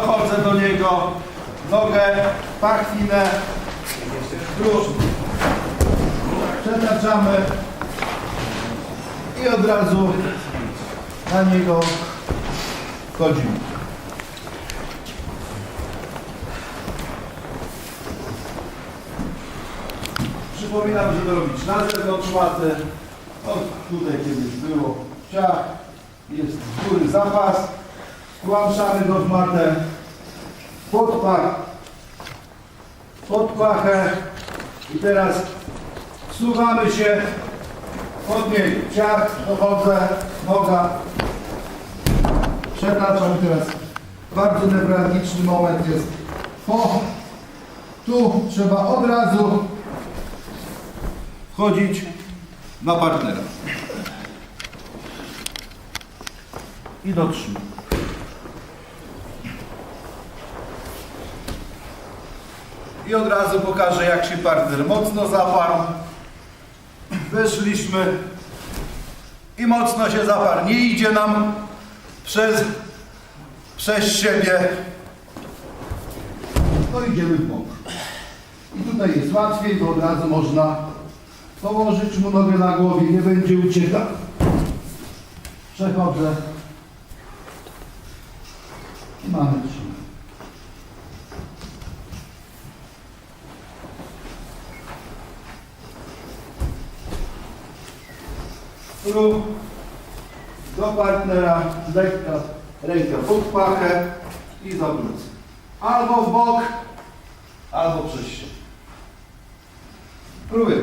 Dochodzę do niego, nogę, pachwinę, brzuch. Przetaczamy i od razu na niego wchodzimy. Przypominam, żeby robić na zewnątrz maty. O, tutaj kiedyś było ciach, jest z góry zapas, włączamy go w matę, pod pach, pod pachę i teraz wsuwamy się od niej. Ciach, dochodzę, noga, przetaczam teraz. Bardzo newralgiczny moment jest po, tu trzeba od razu wchodzić na partnera. I dotrzymaj. I od razu pokażę, jak się partner mocno zaparł. Weszliśmy i mocno się zaparł. Nie idzie nam przez, przez siebie. To idziemy w bok. I tutaj jest łatwiej, bo od razu można położyć mu nogę na głowie, nie będzie uciekał. Przechodzę. I mamy trzy. Ruch do partnera, lekka ręka pod pachę i za plecy. Albo w bok, albo przez siebie. Próbuję.